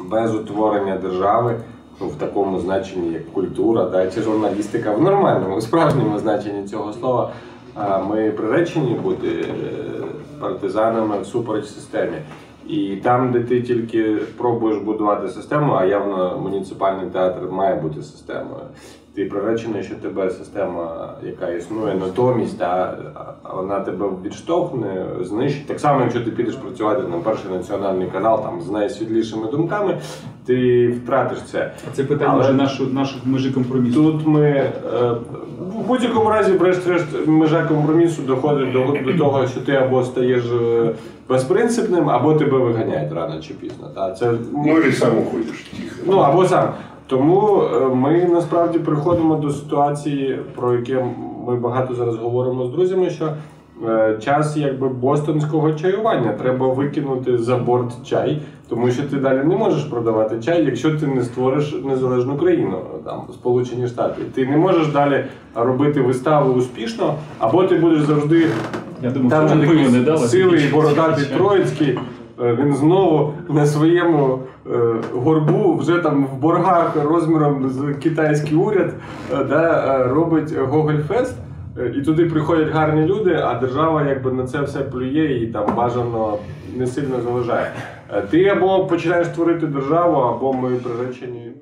без утворення держави в такому значенні, як культура да, чи журналістика, в нормальному, справжньому значенні цього слова, ми приречені бути е, партизанами всупереч системі. І там, де ти тільки пробуєш будувати систему, а явно муніципальний театр має бути системою. Ти приречений, що тебе система, яка існує, натомість, а вона тебе відштовхне, знищить. Так само, якщо ти підеш працювати на перший національний канал там з найсвітлішими думками, ти втратиш це. А це питання Але- вже нашої наших межі компромісу. Тут ми е, в будь-якому разі, врешті-решт, межа компромісу доходить до, до того, що ти або стаєш е, безпринципним, або тебе виганяють рано чи пізно. Та це Ну или сам уходишь тихо. Ну або сам. Тому е, ми насправді приходимо до ситуації, про яке ми багато зараз говоримо з друзями, що е, час якби бостонського чаювання треба викинути за борт чай, тому що ти далі не можеш продавати чай, якщо ти не створиш незалежну країну, там Сполучені Штати. Ти не можеш далі робити виставу успішно, або ти будеш завжди Я думав, там що пиво не дали. бородатий. Троїцький. е, Він знову на своєму е, горбу, вже там в боргах розміром з китайський уряд, е, да, е, робить Гогольфест. Е, І туди приходять гарні люди, а держава якби на це все плює і там бажано не сильно заважає. Е, Ти або починаєш творити державу, або ми приречені.